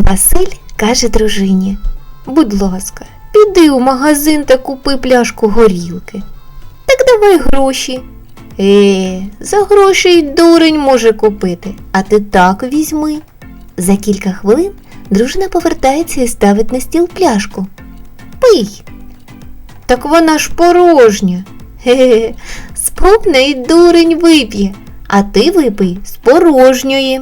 Василь каже дружині. Будь ласка, піди у магазин та купи пляшку горілки. Так давай гроші. Е, за гроші й дурень може купити, а ти так візьми. За кілька хвилин дружина повертається і ставить на стіл пляшку. Пий. Так вона ж порожня. Ге-ге, спробне й дурень вип'є, а ти випий з порожньої.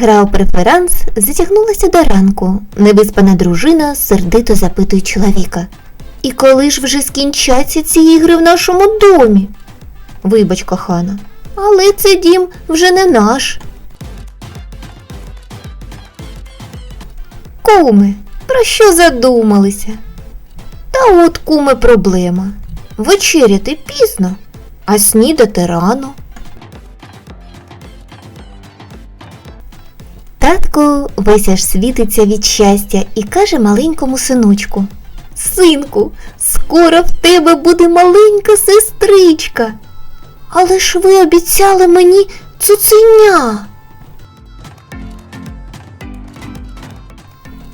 Гра у преферанс затягнулася до ранку. Невиспана дружина сердито запитує чоловіка. І коли ж вже скінчаться ці ігри в нашому домі? Вибач, кохана, але цей дім вже не наш. Куми, про що задумалися? Та от, куме, проблема. Вечеряти пізно, а снідати рано. Татко весь аж світиться від щастя і каже маленькому синочку. Синку, скоро в тебе буде маленька сестричка. Але ж ви обіцяли мені цуценя.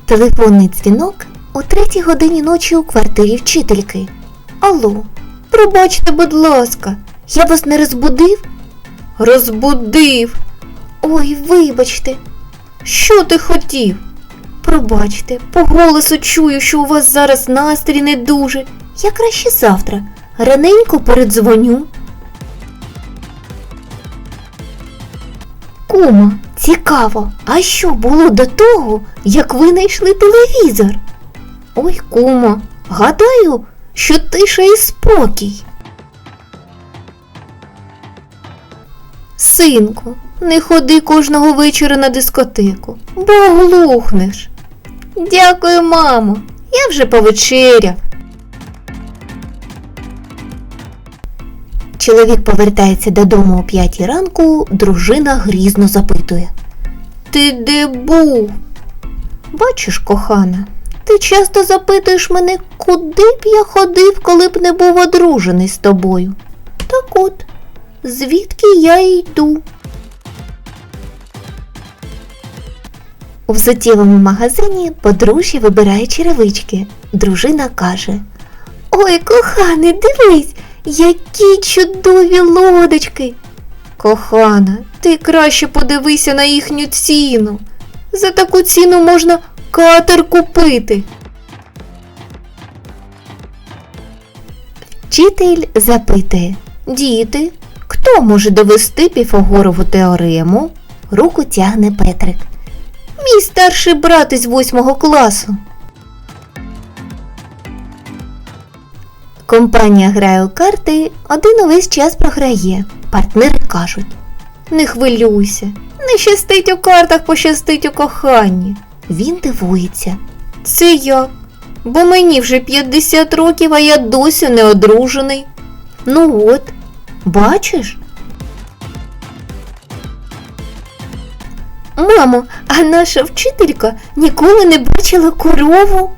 Телефонний дзвінок о третій годині ночі у квартирі вчительки. Алло, пробачте, будь ласка, я вас не розбудив? Розбудив. Ой, вибачте, що ти хотів? Пробачте, по голосу чую, що у вас зараз настрій не дуже. Я краще завтра. Раненько передзвоню. Кума, цікаво, а що було до того, як ви знайшли телевізор? Ой, кума, гадаю, що тиша і спокій. Синку, не ходи кожного вечора на дискотеку, бо оглухнеш. Дякую, мамо, я вже повечеряв. Чоловік повертається додому о п'ятій ранку, дружина грізно запитує. Ти де був? Бачиш, кохана, ти часто запитуєш мене, куди б я ходив, коли б не був одружений з тобою. Так от, звідки я йду? У взуттєвому магазині подружжя вибирає черевички. Дружина каже: Ой, коханий, дивись, які чудові лодочки. Кохана, ти краще подивися на їхню ціну. За таку ціну можна катер купити. Вчитель запитує, діти, хто може довести Піфагорову теорему? Руку тягне Петрик. Мій старший брат із восьмого класу. Компанія грає у карти, один увесь час програє. Партнери кажуть: Не хвилюйся, не щастить у картах, пощастить у коханні. Він дивується. Це як? Бо мені вже 50 років, а я досі не одружений. Ну от, бачиш? Мамо, а наша вчителька ніколи не бачила корову?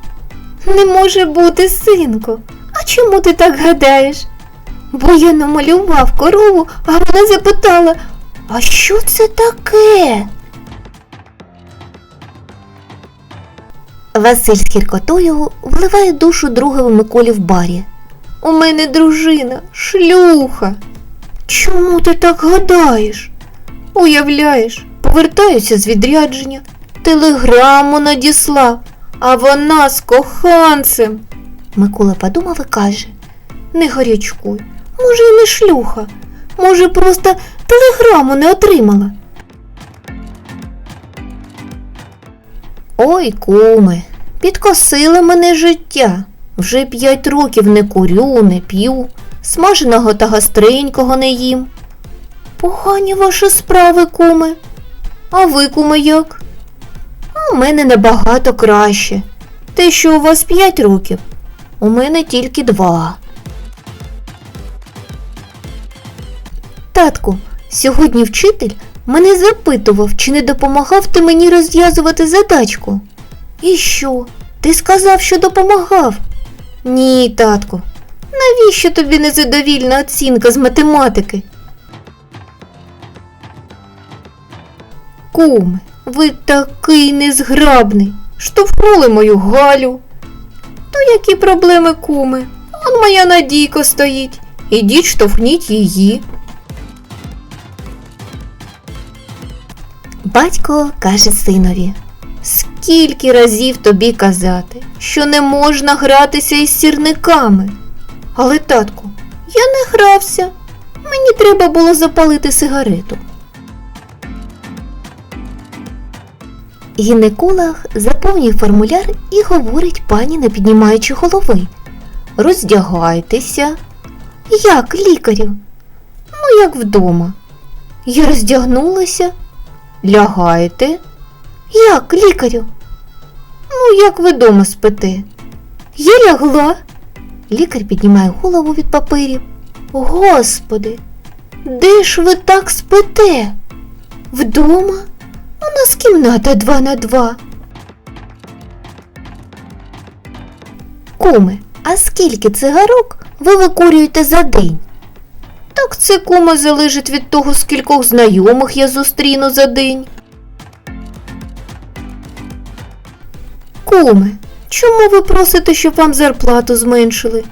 Не може бути, синку. А чому ти так гадаєш? Бо я намалював корову, а вона запитала, а що це таке? Василь з кіркотою вливає душу другові Миколі в барі. У мене дружина, шлюха. Чому ти так гадаєш? Уявляєш, повертаюся з відрядження, телеграму надіслав, а вона з коханцем. Микола подумав і каже Не гарячкуй, може, і не шлюха, може, просто телеграму не отримала. Ой, куме, підкосило мене життя. Вже п'ять років не курю, не п'ю, смаженого та гастренького не їм. Погані ваші справи, куме. А ви, куме, як? А у мене набагато краще. Те, що у вас п'ять років, у мене тільки два. Татку, сьогодні вчитель мене запитував, чи не допомагав ти мені розв'язувати задачку. І що? Ти сказав, що допомагав? Ні, татку. Навіщо тобі незадовільна оцінка з математики? Куме, ви такий незграбний. Штовхнули мою Галю. То які проблеми, куме? Он моя Надійка стоїть. Ідіть штовхніть її. Батько каже синові. Скільки разів тобі казати, що не можна гратися із сірниками. Але, татку, я не грався. Мені треба було запалити сигарету. Гінеколог заповнює формуляр і говорить пані, не піднімаючи голови. Роздягайтеся. Як, лікарю? Ну, як вдома. Я роздягнулася. Лягайте. Як, лікарю? Ну, як ви дома спите? Я лягла. Лікар піднімає голову від паперів. Господи, де ж ви так спите? Вдома? У нас кімната два на два. Куме, а скільки цигарок ви викурюєте за день? Так це куме залежить від того, скількох знайомих я зустріну за день. Куме, чому ви просите, щоб вам зарплату зменшили?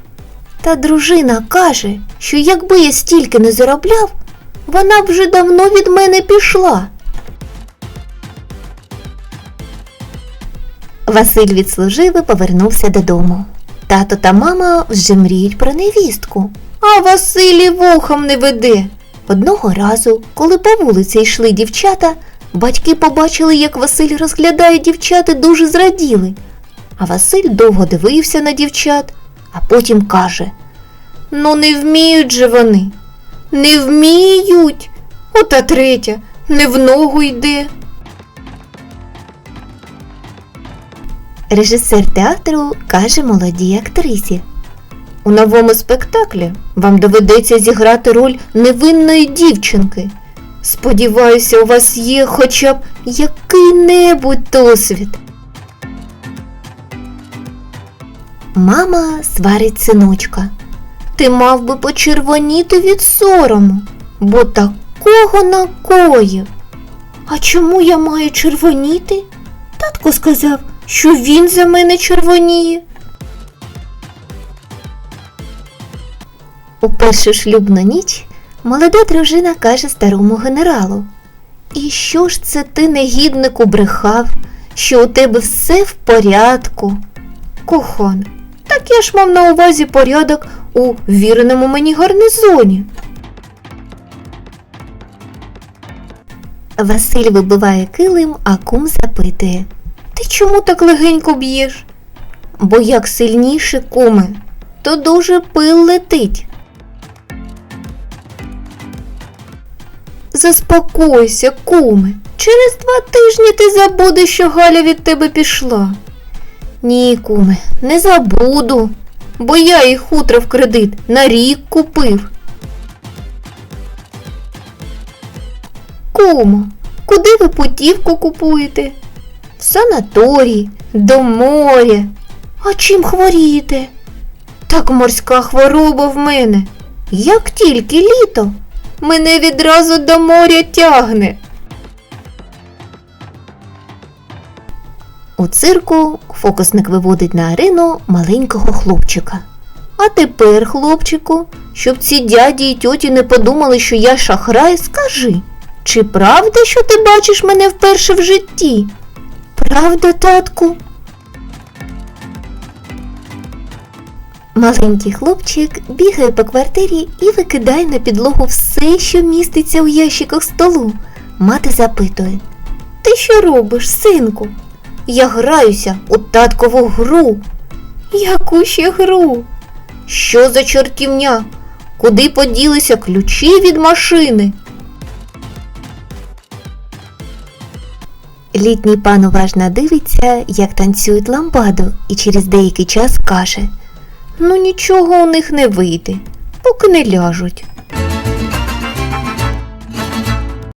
Та дружина каже, що якби я стільки не заробляв, вона б вже давно від мене пішла. Василь відслужив і повернувся додому. Тато та мама вже мріють про невістку. А Василь і вухом не веде. Одного разу, коли по вулиці йшли дівчата, батьки побачили, як Василь розглядає дівчат і дуже зраділи. А Василь довго дивився на дівчат, а потім каже: Ну, не вміють же вони. Не вміють. Ота третя не в ногу йде. Режисер театру каже молодій актрисі. У новому спектаклі вам доведеться зіграти роль невинної дівчинки. Сподіваюся, у вас є хоча б який-небудь досвід. Мама сварить синочка. Ти мав би почервоніти від сорому, бо такого накоїв. А чому я маю червоніти? Татко сказав, що він за мене червоніє. У першу шлюбну ніч молода дружина каже старому генералу. І що ж це ти, негіднику, брехав, що у тебе все в порядку? Кохана, так я ж мав на увазі порядок у віреному мені гарнизоні. Василь вибиває килим, а кум запитує. Ти чому так легенько б'єш? Бо як сильніше куме, то дуже пил летить. Заспокойся, куме. Через два тижні ти забудеш, що Галя від тебе пішла. Ні, куме, не забуду, бо я їй хутро в кредит на рік купив. Кумо, куди ви путівку купуєте? Санаторій, до моря. А чим хворієте? Так морська хвороба в мене. Як тільки літо, мене відразу до моря тягне. У цирку фокусник виводить на арену маленького хлопчика. А тепер, хлопчику, щоб ці дяді й тьоті не подумали, що я шахрай, скажи, чи правда, що ти бачиш мене вперше в житті? Правда, татку? Маленький хлопчик бігає по квартирі і викидає на підлогу все, що міститься у ящиках столу. Мати запитує Ти що робиш, синку? Я граюся у таткову гру. Яку ще гру? Що за чортівня? Куди поділися ключі від машини? Літній пан уважно дивиться, як танцюють ламбаду, і через деякий час каже Ну нічого у них не вийде, поки не ляжуть.